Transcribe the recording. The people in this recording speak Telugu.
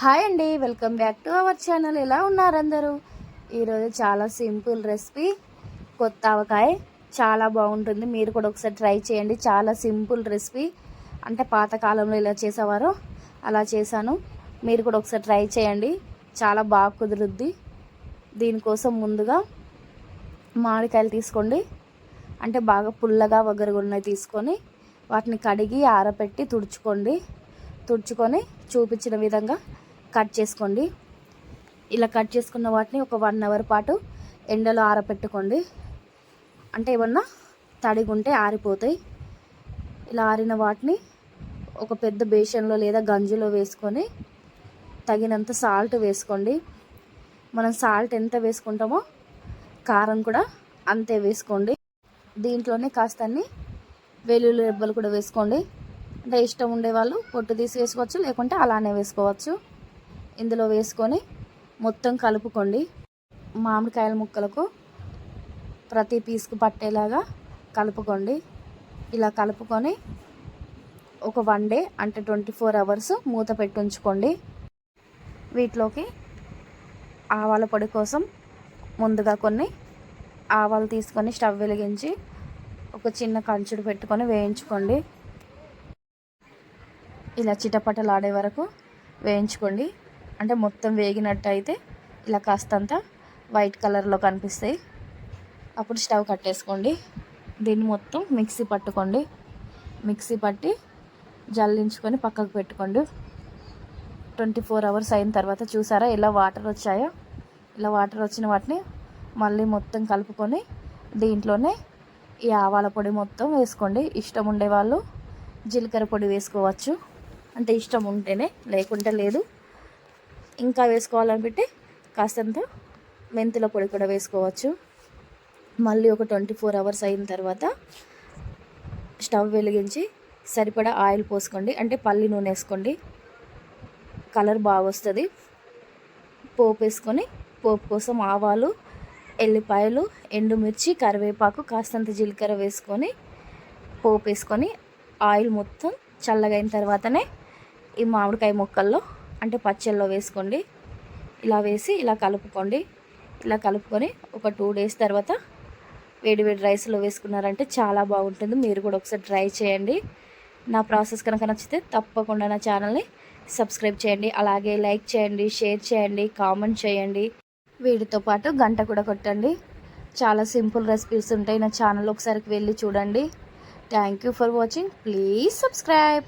హాయ్ అండి welcome back to our channel. ఎలా ఉన్నారు అందరూ? ఈరోజు చాలా సింపుల్ రెసిపీ. కొత్త ఆవకాయ చాలా బాగుంటుంది. మీరు కూడా ఒకసారి ట్రై చేయండి. చాలా సింపుల్ రెసిపీ. అంటే పాతకాలంలో ఇలా చేసేవారో అలా చేశాను. మీరు కూడా ఒకసారి ట్రై చేయండి. చాలా బాగా కుదురుద్ది. దీనికోసం ముందుగా మామిడికాయలు తీసుకోండి. అంటే బాగా పుల్లగా వగరుగున్నవి తీసుకొని వాటిని కడిగి ఆరబెట్టి తుడుచుకోండి. తుడుచుకొని చూపించిన విధంగా కట్ చేసుకోండి. ఇలా కట్ చేసుకున్న వాటిని ఒక వన్ అవర్ పాటు ఎండలో ఆరబెట్టుకోండి అంటే ఏమన్నా తడిగుంటే ఆరిపోతాయి. ఇలా ఆరిన వాటిని ఒక పెద్ద బేషన్లో లేదా గంజిలో వేసుకొని తగినంత సాల్ట్ వేసుకోండి. మనం సాల్ట్ ఎంత వేసుకుంటామో కారం కూడా అంతే వేసుకోండి. దీంట్లోనే కాస్త అన్ని వెల్లుల్లి రెబ్బలు కూడా వేసుకోండి. అంటే ఇష్టం ఉండేవాళ్ళు పొట్టు తీసి వేసుకోవచ్చు లేకుంటే అలానే వేసుకోవచ్చు. ఇందులో వేసుకొని మొత్తం కలుపుకోండి. మామిడికాయల ముక్కలకు ప్రతి పీస్కు పట్టేలాగా కలుపుకోండి. ఇలా కలుపుకొని ఒక వన్ డే అంటే ట్వంటీ ఫోర్ అవర్స్ మూత పెట్టుంచుకోండి వీటిలోకి ఆవాల పొడి కోసం ముందుగా కొన్ని ఆవాలు తీసుకొని స్టవ్ వెలిగించి ఒక చిన్న కంచుడు పెట్టుకొని వేయించుకోండి. ఇలా చిటపటలాడే వరకు వేయించుకోండి. అంటే మొత్తం వేగినట్టు అయితే ఇలా కాస్తంత వైట్ కలర్లో కనిపిస్తాయి. అప్పుడు స్టవ్ కట్టేసుకోండి. దీన్ని మొత్తం మిక్సీ పట్టుకోండి. మిక్సీ పట్టి జల్లించుకొని పక్కకు పెట్టుకోండి. ట్వంటీ ఫోర్ అవర్స్ అయిన తర్వాత చూసారా ఇలా వాటర్ వచ్చాయో? ఇలా వాటర్ వచ్చిన వాటిని మళ్ళీ మొత్తం కలుపుకొని దీంట్లోనే ఈ ఆవాల పొడి మొత్తం వేసుకోండి. ఇష్టం ఉండేవాళ్ళు జీలకర్ర పొడి వేసుకోవచ్చు. అంటే ఇష్టం ఉంటేనే లేకుంటే లేదు. ఇంకా వేసుకోవాలనుకుంటే కాస్తంత మెంతుల పొడి కూడా వేసుకోవచ్చు. మళ్ళీ ఒక ట్వంటీ ఫోర్ అవర్స్ అయిన తర్వాత స్టవ్ వెలిగించి సరిపడా ఆయిల్ పోసుకోండి. అంటే పల్లి నూనె వేసుకోండి. కలర్ బాగా వస్తుంది. పోపు వేసుకొని పోపు కోసం ఆవాలు ఎల్లిపాయలు ఎండుమిర్చి కరివేపాకు కాస్తంత జీలకర్ర వేసుకొని పోపు వేసుకొని ఆయిల్ మొత్తం చల్లగైన తర్వాతనే ఈ మామిడికాయ ముక్కల్లో అంటే పచ్చళ్ళలో వేసుకోండి. ఇలా వేసి ఇలా కలుపుకోండి. ఇలా కలుపుకొని ఒక టూ డేస్ తర్వాత వేడి వేడి రైస్లో వేసుకున్నారంటే చాలా బాగుంటుంది. మీరు కూడా ఒకసారి ట్రై చేయండి. నా ప్రాసెస్ కనుక నచ్చితే తప్పకుండా నా ఛానల్ని సబ్స్క్రైబ్ చేయండి. అలాగే లైక్ చేయండి షేర్ చేయండి కామెంట్ చేయండి. వీటితో పాటు గంట కూడా కొట్టండి. చాలా సింపుల్ రెసిపీస్ ఉంటాయి. నా ఛానల్ ఒకసారికి వెళ్ళి చూడండి. Thank you for watching. Please subscribe.